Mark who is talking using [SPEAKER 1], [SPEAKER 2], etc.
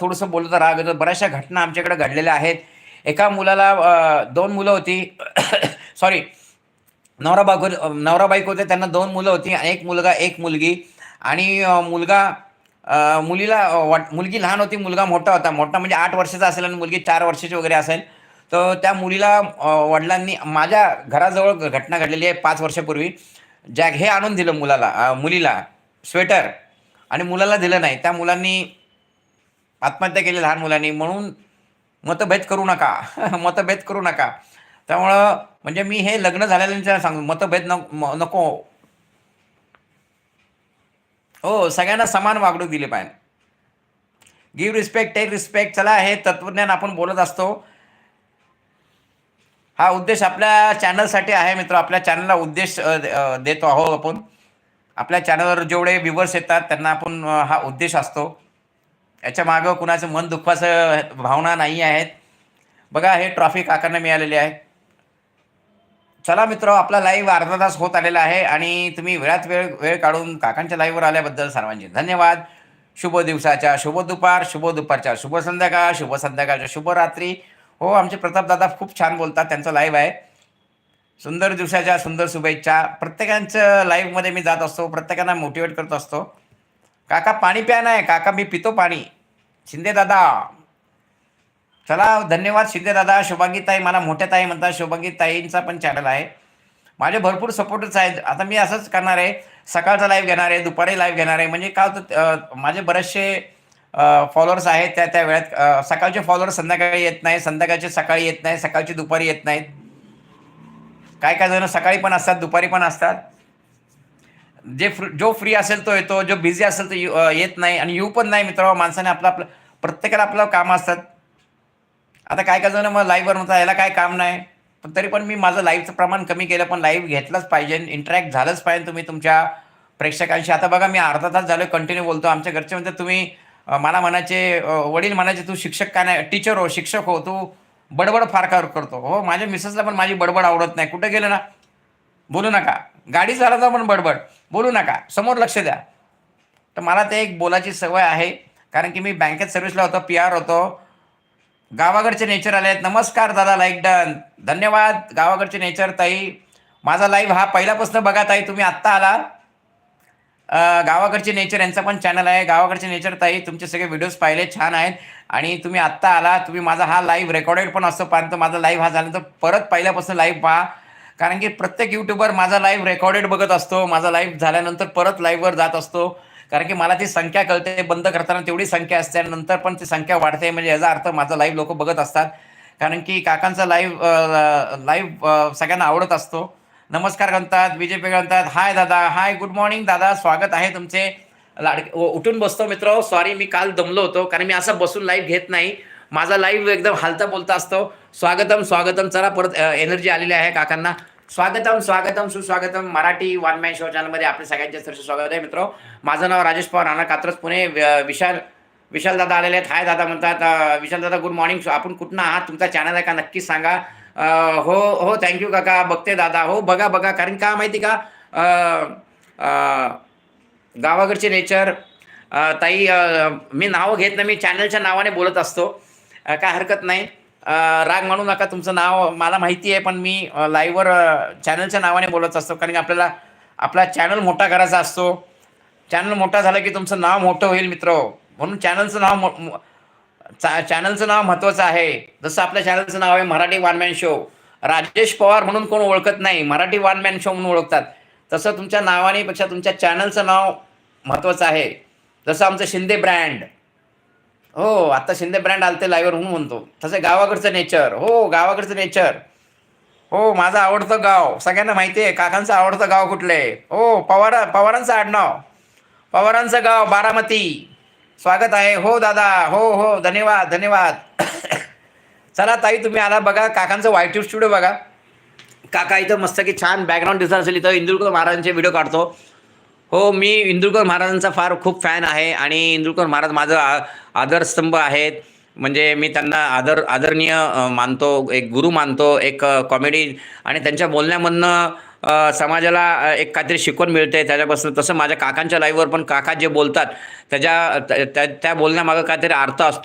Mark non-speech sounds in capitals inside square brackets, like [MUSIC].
[SPEAKER 1] थोडंसं बोलतो राग येतो बऱ्याचशा घटना आमच्याकडे घडलेल्या आहेत. एका मुलाला दोन मुलं होती. [COUGHS] सॉरी नवरा बायको नवरा बायको होते त्यांना दोन मुलं होती. एक मुलगा एक मुलगी. आणि मुलगा मुलीला वाट मुलगी लहान होती मुलगा मोठा होता. मोठा म्हणजे आठ वर्षाचा असेल आणि मुलगी चार वर्षाची वगैरे असेल. तर त्या मुलीला वडिलांनी माझ्या घराजवळ घटना घडलेली आहे पाच वर्षापूर्वी. जॅक हे आणून दिलं मुलाला मुलीला. स्वेटर. आणि मुलाला दिलं नाही. त्या मुलांनी आत्महत्या केली लहान मुलांनी म्हणून मतभेद करू नका. [LAUGHS] मतभेद करू नका. त्यामुळं म्हणजे मी हे लग्न झालेल्यांच्या सांगू. मतभेद म- नको. हो सगळ्यांना समान वागणूक दिली पाहिजे. गिव्ह रिस्पेक्ट टेक रिस्पेक्ट चला हे तत्वज्ञान आपण बोलत असतो. हा उद्देश आपल्या चॅनलसाठी आहे मित्र. आपल्या चॅनलला उद्देश देतो आहो आपण. आपल्या चॅनलवर जेवढे व्ह्युवर्स येतात त्यांना आपण हा उद्देश असतो. याच्या मागं कुणाचं मन दुःखाचं भावना नाही आहेत. बघा हे ट्रॉफी काकांना मिळालेली आहे. चला मित्र आपला लाईव्ह अर्धा तास होत आलेला आहे आणि तुम्ही वेळात वेळ वेळ काढून काकांच्या लाईव्हवर आल्याबद्दल सर्वांचे धन्यवाद. शुभ दिवसाच्या शुभ दुपार शुभ दुपारच्या शुभ संध्याकाळ शुभ संध्याकाळच्या शुभ रात्री. हो आमचे प्रतापदादा खूप छान बोलतात त्यांचं लाईव्ह आहे. सुंदर दिवसाच्या सुंदर शुभेच्छा. प्रत्येकांचं लाईव्हमध्ये मी जात असतो प्रत्येकांना मोटिवेट करत असतो. काका पाणी प्या नाही काका मी पितो पाणी. शिंदे दादा. चला धन्यवाद शिंदे दादा शुभांगी ताई मला मोठ्या ताई म्हणतात शुभांगी ताईंचा पण चॅनल आहे. माझे भरपूर सपोर्टच आहेत. आता मी असंच करणार आहे सकाळचा लाईव्ह घेणार आहे दुपारी लाईव्ह घेणार आहे. म्हणजे काय होतं माझे बरेचसे फॉलोअर्स आहेत त्या त्या वेळात सकाळचे फॉलोअर्स संध्याकाळी येत नाही संध्याकाळचे सकाळी येत नाही सकाळची दुपारी येत नाहीत. काय काय जण सकाळी पण असतात दुपारी पण असतात. जे फ्री जो फ्री असेल तो येतो जो बिझी असेल तो येत नाही आणि येऊ पण नाही मित्र माणसाने आपलं आपलं प्रत्येकाला आपलं कामं असतात. आता काय काय जण मग लाईव्हवर म्हणतात याला काय काम नाही. पण तरी पण मी माझं लाईव्हचं प्रमाण कमी केलं पण लाईव्ह घेतलंच पाहिजे इंटरॅक्ट झालंच पाहिजे. तुम्ही तुमच्या प्रेक्षकांशी आता बघा मी अर्धा तास झालो कंटिन्यू बोलतो. आमच्या घरचे म्हणजे तुम्ही मला म्हणायचे वडील म्हणायचे तू शिक्षक का नाही टीचर हो शिक्षक हो तू बडबड फार करतो. हो माझ्या मिसेसला पण माझी बडबड आवडत नाही. कुठं गेलं ना? बोलू नका. गाडी चालवता पण बडबड. बोलू नका. समोर लक्ष द्या. तर मला ते एक बोलायची सवय आहे. कारण की मी बँकेत सर्व्हिसला होतो पी आर होतो. गावाकडचे नेचर आले आहेत नमस्कार दादा लाईक डन धन्यवाद. गावाकडचे नेचर ताई. माझा लाईव्ह हा पहिल्यापासून बघा ताई. तुम्ही आत्ता आला. गावाकडचे नेचर यांचा पण चॅनल आहे. गावाकडचे नेचर ताई तुमचे सगळे व्हिडिओज पाहिले. छान आहेत. आणि तुम्ही आत्ता आला. तुम्ही माझा हा लाईव्ह रेकॉर्डेड पण असतो. पर्यंत माझा लाईव्ह हा झाल्यानंतर परत पहिल्यापासून लाईव्ह पहा. कारण की प्रत्येक यूट्यूबर माझा लाईव्ह रेकॉर्डेड बघत असतो माझा लाईव्ह झाल्यानंतर परत लाईव्हवर जात असतो. कारण की मला ती संख्या कळते बंद करताना तेवढी संख्या असते आणि नंतर पण ती संख्या वाढते. म्हणजे याचा अर्थ माझा लाईव्ह लोक बघत असतात. कारण की काकांचा लाईव्ह लाईव्ह सगळ्यांना आवडत असतो. नमस्कार म्हणतात विजय पे म्हणतात हाय दादा. हाय गुड मॉर्निंग दादा. स्वागत आहे तुमचे. लाडके उठून बसतो मित्र. सॉरी मी काल दमलो होतो. कारण मी असं बसून लाईव्ह घेत नाही. माझा लाईव्ह एकदम हालता बोलता असतो. स्वागतम स्वागतम. चला परत एनर्जी आलेली आहे काकांना. स्वागतम स्वागतम सुस्वागतम. मराठी वन मॅन शो चॅनलमध्ये आपले सगळ्यांचे सरसे स्वागत आहे मित्र. माझं नाव राजेश पवार राणा कात्रज पुणे. वि- विशाल विशाल दादा आलेले आहेत. हाय दादा म्हणतात विशाल दादा गुड मॉर्निंग आपण कुठनं आहात? तुमचा चॅनल आहे का? नक्कीच सांगा. हो हो थँक्यू काका. बघते दादा. हो बघा बघा. कारण का माहिती का? गावाकडचे नेचर ताई मी नावं घेत नाही. मी चॅनलच्या नावाने बोलत असतो. काय हरकत नाही. राग म्हणू नका तुमचं नाव मला माहिती आहे पण मी अ, लाईव्हवर चॅनलच्या नावाने बोलत असतो कारण की आपल्याला आपला चॅनल मोठा करायचा असतो. चॅनल मोठा झाला की तुमचं नाव मोठं होईल मित्र. म्हणून चॅनलचं नाव मो- चा चॅनलचं नाव महत्त्वाचं आहे. जसं आपल्या चॅनलचं नाव आहे Marathi one man show Rajesh Pawar म्हणून कोण ओळखत नाही मराठी वानमॅन शो म्हणून ओळखतात. तसं तुमच्या नावाने पेक्षा तुमच्या चॅनलचं नाव महत्त्वाचं आहे. जसं आमचं शिंदे ब्रँड हो आता शिंदे ब्रँड आलते लाईव्हर म्हणून म्हणतो. तसं गावाकडचं नेचर हो गावाकडचं नेचर हो माझं आवडतं गाव. सगळ्यांना माहिती आहे काकांचं आवडतं गाव कुठलं आहे? हो पवार पवारांचं आडनाव. पवारांचं गाव बारामती. स्वागत आहे. हो दादा. हो हो धन्यवाद धन्यवाद. [COUGHS] चला ताई तुम्ही आला बघा. काकांचं वाईट स्टुडिओ बघा. काका इथं मस्त की छान बॅकग्राऊंड दिसत असेल. इथं इंदुरकर महाराजांचे व्हिडिओ काढतो. हो मी इंदुरकर महाराजांचा फार खूप फॅन आहे आणि इंदुरकर महाराज माझं आ- आदरस्तंभ आहेत. म्हणजे मी त्यांना आदर आदरणीय मानतो एक गुरु मानतो एक कॉमेडी आणि त्यांच्या बोलण्यामधनं समाजाला एक काहीतरी शिकवण मिळते. त्याच्यापासून तसं माझ्या काकांच्या लाईव्हवर पण काका जे बोलतात त्याच्या त्या- त्या बोलण्यामागं काहीतरी अर्थ असतो.